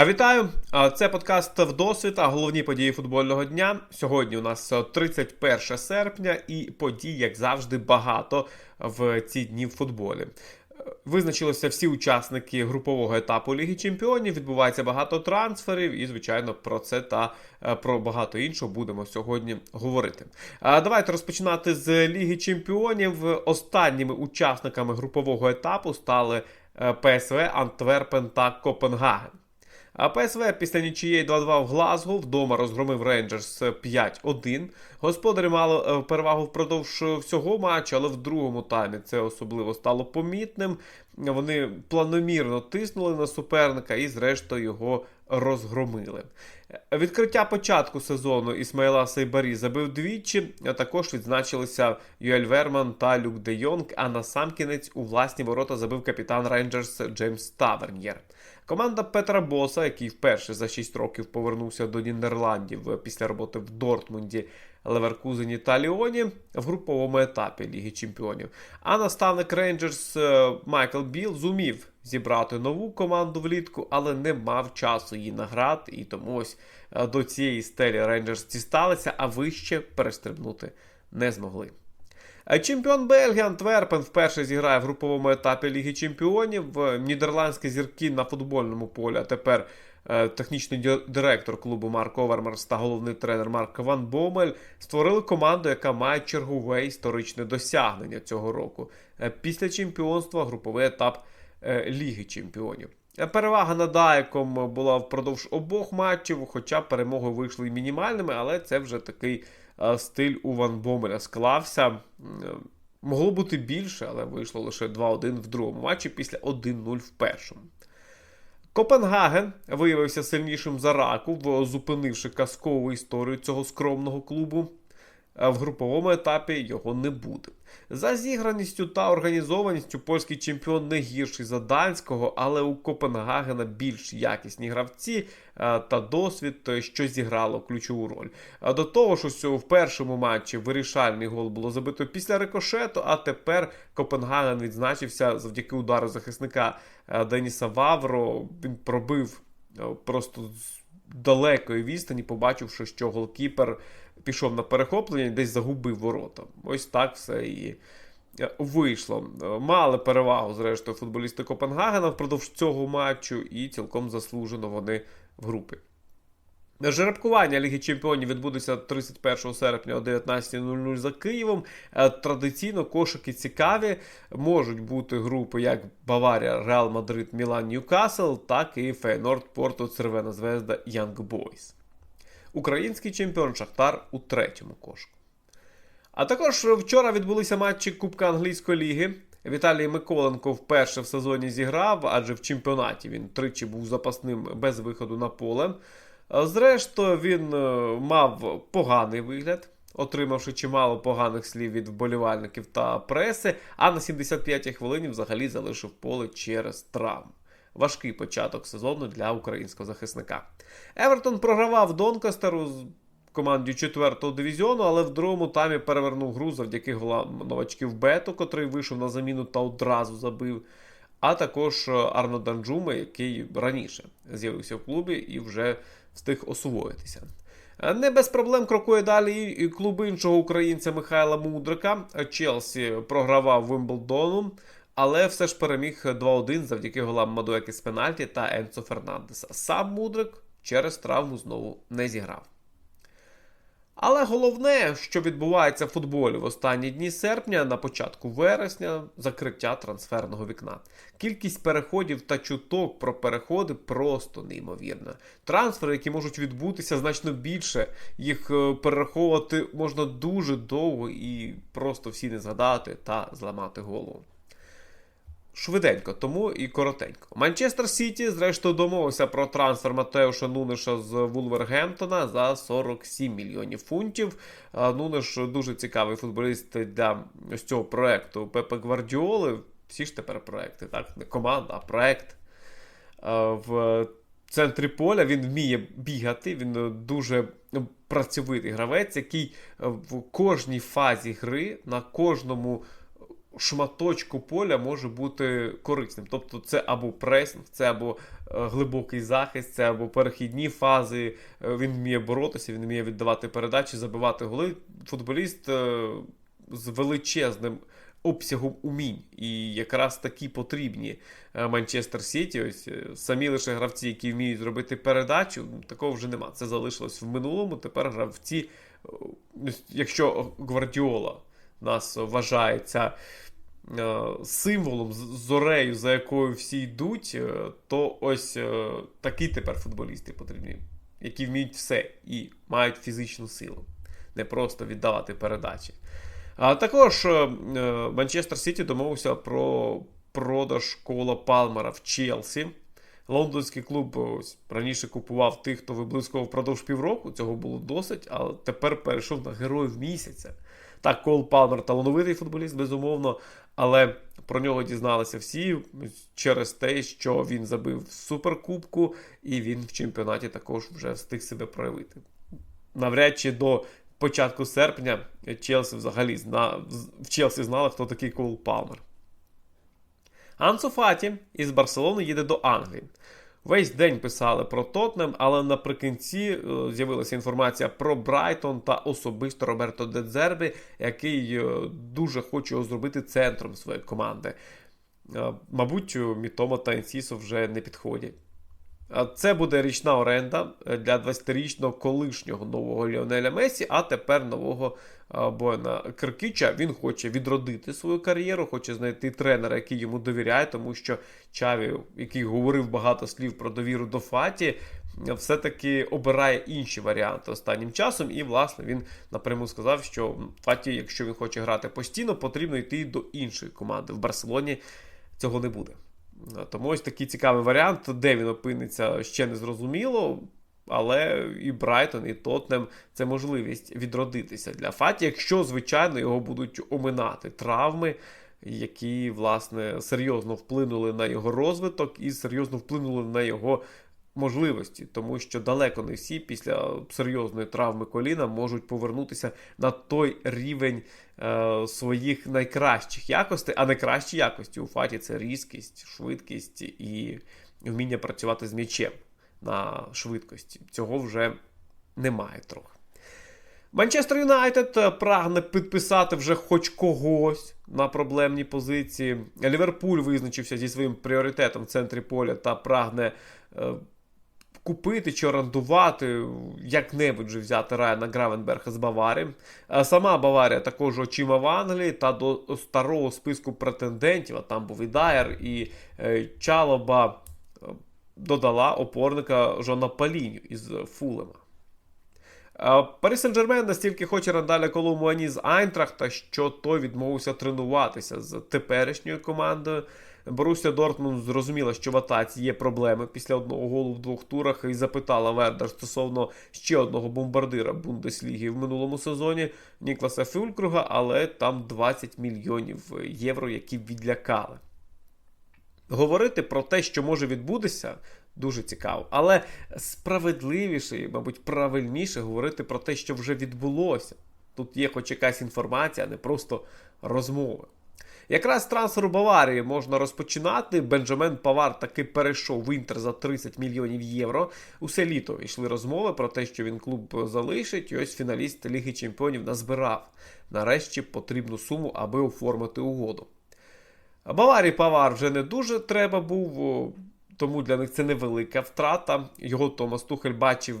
А вітаю! А, Це подкаст «Вдосвіта», головні події футбольного дня. Сьогодні у нас 31 серпня, і подій, як завжди, багато в ці дні в футболі. Визначилися всі учасники групового етапу Ліги Чемпіонів. Відбувається багато трансферів, і, звичайно, про це та е, про багато іншого будемо сьогодні говорити. Давайте розпочинати з Ліги Чемпіонів. Останніми учасниками групового етапу стали е, ПСВ, Антверпен та Копенгаген. А ПСВ після нічієї 2-2 в Глазго вдома розгромив Рейнджерс 5-1. Господарі мали е, перевагу впродовж всього матчу, але в другому таймі це особливо стало помітним. Вони планомірно тиснули на суперника і, зрештою, його розгромили. Відкриття початку сезону Ісмаїла Сейбарі забив двічі, також відзначилися Юель Верман та Люк Де Йонг, а на сам кінець у власні ворота забив капітан Рейнджерс Джеймс Тавернєр. Команда Петра Боса, який вперше за 6 років повернувся до Нідерландів після роботи в Дортмунді, Леверкузені та Ліоні в груповому етапі Ліги Чемпіонів. А наставник Рейнджерс е, Майкл Біл зумів зібрати нову команду влітку, але не мав часу її награти, і тому ось е, до цієї стелі Рейнджерс дісталися, а вище перестрибнути не змогли. Чемпіон Бельгії Антверпен вперше зіграє в груповому етапі Ліги Чемпіонів. Нідерландські зірки на футбольному полі, а тепер е, технічний директор клубу Марк Овермарс та головний тренер Марк Ван Бомель створили команду, яка має чергове історичне досягнення цього року. Е, після чемпіонства груповий етап е, Ліги Чемпіонів. Перевага над Аяком була впродовж обох матчів, хоча перемоги вийшли мінімальними, але це вже такий стиль у Ван Бомеля склався. Могло бути більше, але вийшло лише 2-1 в другому матчі після 1-0 в першому. Копенгаген виявився сильнішим за раку, зупинивши казкову історію цього скромного клубу в груповому етапі його не буде. За зіграністю та організованістю польський чемпіон не гірший за данського, але у Копенгагена більш якісні гравці та досвід, що зіграло ключову роль. До того ж, ось в першому матчі вирішальний гол було забито після рикошету, а тепер Копенгаген відзначився завдяки удару захисника Деніса Вавро. Він пробив просто далекої відстані, побачивши, що голкіпер пішов на перехоплення і десь загубив ворота. Ось так все і е, вийшло. Мали перевагу, зрештою, футболісти Копенгагена впродовж цього матчу, і цілком заслужено вони в групі. Жеребкування Ліги Чемпіонів відбудеться 31 серпня о 19.00 за Києвом. Е, традиційно кошики цікаві. Можуть бути групи як Баварія, Реал Мадрид, Мілан, Ньюкасл, так і Фейнорд, Порту, Червена Звезда, Янг Бойс. Український чемпіон Шахтар у третьому кошку. А також вчора відбулися матчі Кубка Англійської ліги. Віталій Миколенко вперше в сезоні зіграв, адже в чемпіонаті він тричі був запасним без виходу на поле. Зрештою, він е, мав поганий вигляд, отримавши чимало поганих слів від вболівальників та преси, а на 75-й хвилині взагалі залишив поле через травму. Важкий початок сезону для українського захисника. Евертон програвав Донкастеру з команді 4-го дивізіону, але в другому таймі перевернув гру завдяки голам новачків Бету, котрий вийшов на заміну та одразу забив. А також Арно Данджума, який раніше з'явився в клубі і вже встиг освоїтися. Не без проблем крокує далі і клуб іншого українця Михайла Мудрика. Челсі програвав Вимблдону, але все ж переміг 2-1 завдяки голам Мадуеки з пенальті та Енцо Фернандеса. Сам Мудрик через травму знову не зіграв. Але головне, що відбувається в футболі в останні дні серпня, на початку вересня, закриття трансферного вікна. Кількість переходів та чуток про переходи просто неймовірна. Трансфери, які можуть відбутися значно більше, їх е, перераховувати можна дуже довго і просто всі не згадати та зламати голову. Швиденько, тому і коротенько. Манчестер Сіті, зрештою, домовився про трансфер Матеуша Нунеша з Вулвергемптона за 47 мільйонів фунтів. Нунеш дуже цікавий футболіст для ось цього проекту Пепе Гвардіоли. Всі ж тепер проекти, так? Не команда, а проект. В центрі поля він вміє бігати, він дуже працьовитий гравець, який в кожній фазі гри на кожному шматочку поля може бути корисним. Тобто, це або пресинг, це або е, глибокий захист, це або перехідні фази. Е, Він вміє боротися, він вміє віддавати передачі, забивати голи. Футболіст е, з величезним обсягом умінь. І якраз такі потрібні Манчестер Сіті. Ось самі лише гравці, які вміють зробити передачу, такого вже нема. Це залишилось в минулому. Тепер гравці, е, якщо Гвардіола нас вважається символом, зорею, за якою всі йдуть, е, то ось е, такі тепер футболісти потрібні, які вміють все і мають фізичну силу, не просто віддавати передачі. А також е, е, Манчестер Сіті домовився про продаж кола Палмера в Челсі. Лондонський клуб ось раніше купував тих, хто виблискував впродовж півроку. Цього було досить, але тепер перейшов на героїв місяця. Так, Кол Палмер талановитий футболіст, безумовно, але про нього дізналися всі через те, що він забив суперкубку, і він в чемпіонаті також вже встиг себе проявити. Навряд чи до початку серпня Челсі взагалі зна... в Челсі знали, хто такий Коул Палмер. Ансу Фаті із Барселони їде до Англії. Весь день писали про Тотнем, але наприкінці е, з'явилася інформація про Брайтон та особисто Роберто Дедзербі, який е, дуже хоче його зробити центром своєї команди. Е, Мабуть, Мітома та Інсісо вже не підходять. Це буде річна оренда е, для 20-річного колишнього нового Ліонеля Месі, а тепер нового а, Бояна Киркіча. Він хоче відродити свою кар'єру, хоче знайти тренера, який йому довіряє, тому що Чаві, який говорив багато слів про довіру до Фаті, все-таки обирає інші варіанти останнім часом. І, власне, він напряму сказав, що Фаті, якщо він хоче грати постійно, потрібно йти до іншої команди. В Барселоні цього не буде. Тому ось такий цікавий варіант, де він опиниться, ще не зрозуміло. Але і Брайтон, і Тотнем це можливість відродитися для Фаті, якщо, звичайно, його будуть оминати травми, які, власне, серйозно вплинули на його розвиток і серйозно вплинули на його можливості, тому що далеко не всі після серйозної травми коліна можуть повернутися на той рівень е, своїх найкращих якостей, а найкращі якості у Фаті це різкість, швидкість і вміння працювати з м'ячем на швидкості. Цього вже немає трохи. Манчестер Юнайтед прагне підписати вже хоч когось на проблемній позиції. Ліверпуль визначився зі своїм пріоритетом в центрі поля та прагне е, купити чи орендувати, як-небудь вже взяти Райана Гравенберга з Баварії. Сама Баварія також очима в Англії та до старого списку претендентів, а там був і Дайер, і е, Чалоба е, додала опорника Жона Паліню із Фулема. Парі Сен-Жермен настільки хоче Рандаля Коломуані з Айнтрахта, що той відмовився тренуватися з теперішньою командою. Боруся Дортмунд зрозуміла, що в атаці є проблеми після одного голу в двох турах і запитала Вердер стосовно ще одного бомбардира Бундесліги в минулому сезоні Нікласа Фюлькруга, але там 20 мільйонів євро, які відлякали. Говорити про те, що може відбутися, дуже цікаво. Але справедливіше, мабуть, правильніше говорити про те, що вже відбулося. Тут є хоч якась інформація, а не просто розмови. Якраз з трансферу Баварії можна розпочинати. Бенджамен Павар таки перейшов в Інтер за 30 мільйонів євро. Усе літо йшли розмови про те, що він клуб залишить. І ось фіналіст Ліги Чемпіонів назбирав нарешті потрібну суму, аби оформити угоду. Баварії Павар вже не дуже треба був, тому для них це невелика втрата. Його Томас Тухель бачив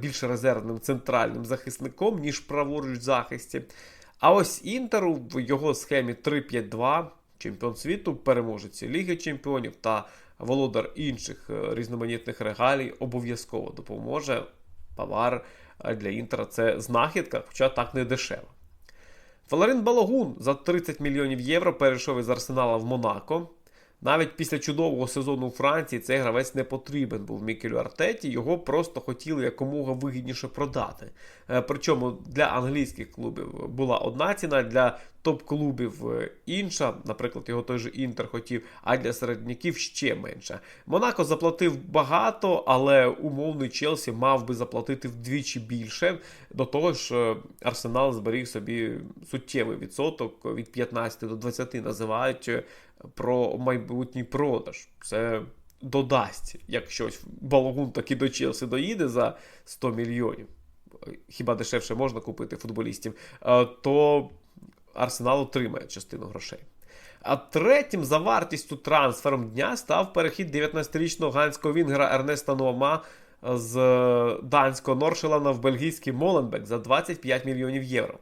більш резервним центральним захисником, ніж праворуч захисті. А ось Інтеру в його схемі 3-5-2, чемпіон світу, переможець Ліги Чемпіонів та володар інших різноманітних регалій обов'язково допоможе. Павар для Інтера це знахідка, хоча так не дешево. Валерин Балогун за 30 мільйонів євро перейшов із Арсенала в Монако. Навіть після чудового сезону у Франції цей гравець не потрібен був Мікелю Артеті, його просто хотіли якомога вигідніше продати. Причому для англійських клубів була одна ціна, для топ-клубів е, інша, наприклад, його той же Інтер хотів, а для середняків ще менше. Монако заплатив багато, але умовний Челсі мав би заплатити вдвічі більше. До того ж, е, Арсенал зберіг собі суттєвий відсоток від 15 до 20 називають е, про майбутній продаж. Це додасть, як щось Балагун таки до Челсі доїде за 100 мільйонів. Хіба дешевше можна купити футболістів, то Арсенал отримає частину грошей. А третім за вартістю трансфером дня став перехід 19-річного ганського вінгера Ернеста Нуама з данського Норшелана в бельгійський Моленбек за 25 мільйонів євро.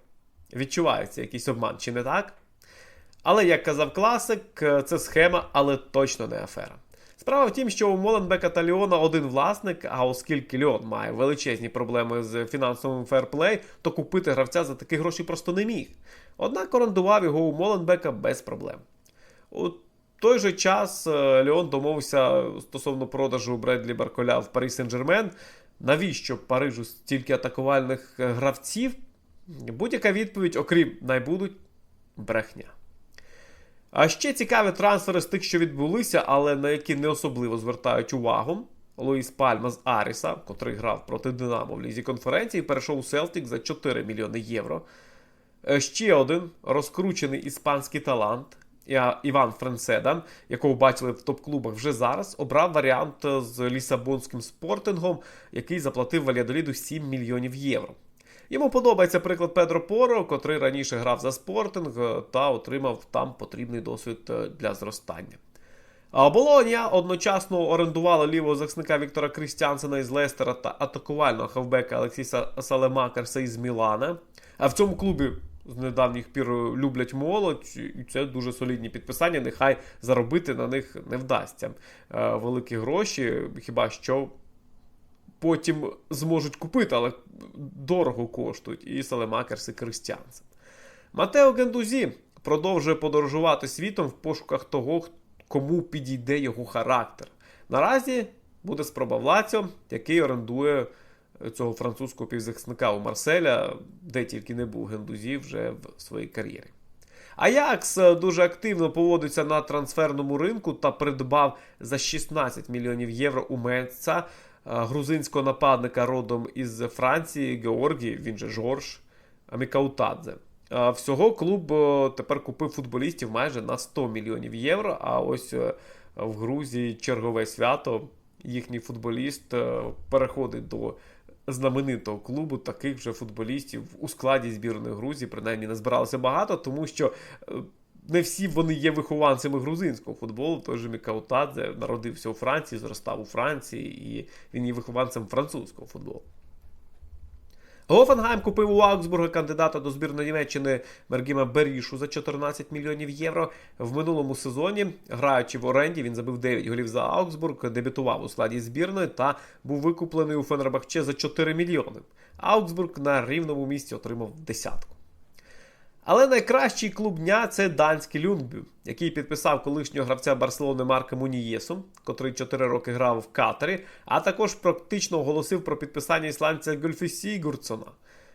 Відчувається якийсь обман, чи не так? Але, як казав класик, це схема, але точно не афера. Справа в тім, що у Моленбека та Ліона один власник, а оскільки Ліон має величезні проблеми з фінансовим ферплей, то купити гравця за такі гроші просто не міг. Однак орендував його у Моленбека без проблем. У той же час е, Ліон домовився стосовно продажу Бредлі Барколя в Парі Сен-Жермен. Навіщо Парижу стільки атакувальних е, гравців? Будь-яка відповідь, окрім найбудуть, брехня. А ще цікаві трансфери з тих, що відбулися, але на які не особливо звертають увагу. Луїс Пальма з Аріса, котрий грав проти Динамо в лізі конференції, перейшов у Селтік за 4 мільйони євро. Е, ще один розкручений іспанський талант Іван Френседа, якого бачили в топ-клубах вже зараз, обрав варіант з Лісабонським спортингом, який заплатив Валядоліду 7 мільйонів євро. Йому подобається приклад Педро Поро, котрий раніше грав за спортинг е, та отримав там потрібний досвід е, для зростання. А Болонія одночасно орендувала лівого захисника Віктора Крістянсена із Лестера та атакувального хавбека Алексіса Салемакерса із Мілана. А в цьому клубі з недавніх пір люблять молодь, і це дуже солідні підписання. Нехай заробити на них не вдасться е, великі гроші, хіба що потім зможуть купити, але дорого коштують. І Салемакерс, і Кристіансен. Матео Гендузі продовжує подорожувати світом в пошуках того, кому підійде його характер. Наразі буде спроба Влаціо, який орендує цього французького півзахисника у Марселя, де тільки не був Гендузі вже в своїй кар'єрі. Аякс дуже активно поводиться на трансферному ринку та придбав за 16 мільйонів євро у Менца грузинського нападника родом із Франції Георгій, він же Жорж Амікаутадзе. Всього клуб тепер купив футболістів майже на 100 мільйонів євро. А ось е, в Грузії чергове свято їхній футболіст е, переходить до знаменитого клубу таких вже футболістів у складі збірної Грузії, принаймні не збиралося багато, тому що е, не всі вони є вихованцями грузинського футболу. Той же Мікаутадзе народився у Франції, зростав у Франції, і він є вихованцем французького футболу. Гофенгайм купив у Аугсбурга кандидата до збірної Німеччини Мергіма Берішу за 14 мільйонів євро. В минулому сезоні, граючи в оренді, він забив 9 голів за Аугсбург, дебютував у складі збірної та був викуплений у Фенербахче за 4 мільйони. Аугсбург на рівному місці отримав десятку. Але найкращий клуб дня це данський Люнгбю, який підписав колишнього гравця Барселони Марка Мунієсу, котрий 4 роки грав в Катарі, а також практично оголосив про підписання ісландця Гольфісі Гурцона,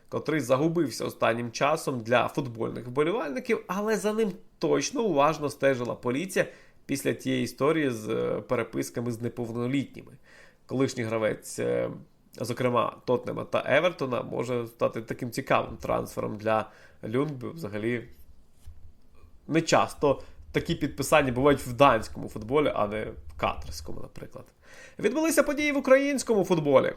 котрий загубився останнім часом для футбольних вболівальників, але за ним точно уважно стежила поліція після тієї історії з е, переписками з неповнолітніми. Колишній гравець. Е, зокрема, Тотнема та Евертона, може стати таким цікавим трансфером для Люнбю. Взагалі не часто такі підписання бувають в данському футболі, а не в катарському, наприклад. Відбулися події в українському футболі.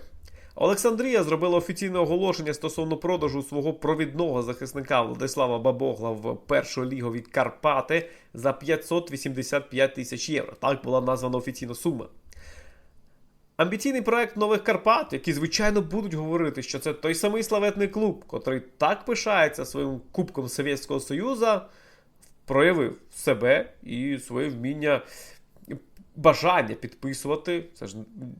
Олександрія зробила офіційне оголошення стосовно продажу свого провідного захисника Владислава Бабогла в першу лігу Карпати за 585 тисяч євро. Так була названа офіційна сума. Амбіційний проект нових Карпат, які, звичайно, будуть говорити, що це той самий славетний клуб, котрий так пишається своїм Кубком Совєтського Союзу, проявив себе і своє вміння бажання підписувати. Це ж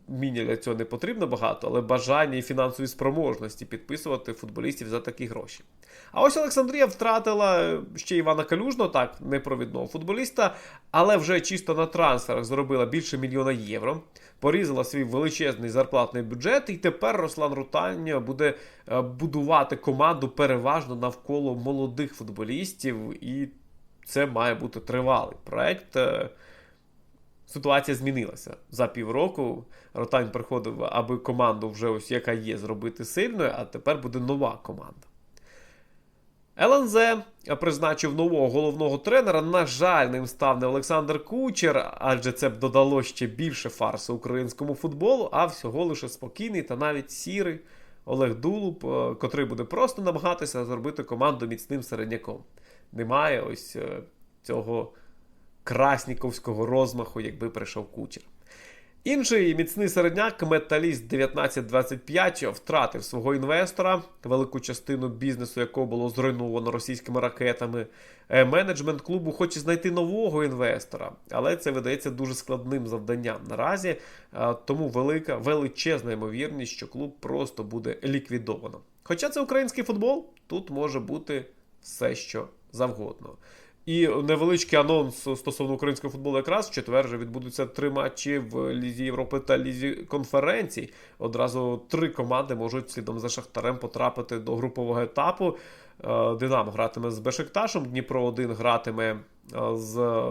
міні для цього не потрібно багато, але бажання і фінансові спроможності підписувати футболістів за такі гроші. А ось Олександрія втратила ще Івана Калюжного, так, непровідного футболіста, але вже чисто на трансферах зробила більше мільйона євро. Порізала свій величезний зарплатний бюджет, і тепер Руслан Рутань буде е, будувати команду переважно навколо молодих футболістів, і це має бути тривалий проект. Ситуація змінилася за півроку. Ротань приходив, аби команду, вже ось яка є, зробити сильною, а тепер буде нова команда. ЛНЗ призначив нового головного тренера. На жаль, ним став не Олександр Кучер, адже це б додало ще більше фарсу українському футболу, а всього лише спокійний та навіть сірий Олег Дулуб, е, котрий буде просто намагатися зробити команду міцним середняком. Немає ось е, цього красніковського розмаху, якби прийшов кучер. Інший міцний середняк, металіст 1925, втратив свого інвестора, велику частину бізнесу, якого було зруйновано російськими ракетами. Е, Менеджмент клубу хоче знайти нового інвестора, але це видається дуже складним завданням наразі. Е, Тому велика величезна ймовірність, що клуб просто буде ліквідовано. Хоча це український футбол, тут може бути все, що завгодно. І невеличкий анонс стосовно українського футболу якраз в четвер вже відбудуться три матчі в Лізі Європи та Лізі конференцій. Одразу три команди можуть слідом за Шахтарем потрапити до групового етапу. Е, Динамо гратиме з Бешикташем, Дніпро 1 гратиме е, з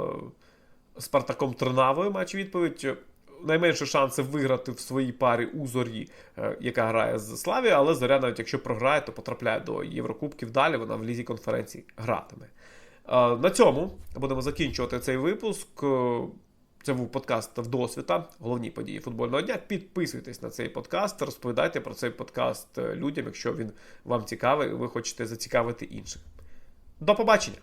Спартаком Тринавою. Матч відповідь. Найменше шанси виграти в своїй парі у зорі, е, яка грає з Славі, але зоря, навіть якщо програє, то потрапляє до Єврокубків. Далі вона в лізі конференцій гратиме. На цьому будемо закінчувати цей випуск. Це був подкаст Вдосвіта, головні події футбольного дня. Підписуйтесь на цей подкаст, розповідайте про цей подкаст людям, якщо він вам цікавий, і ви хочете зацікавити інших. До побачення!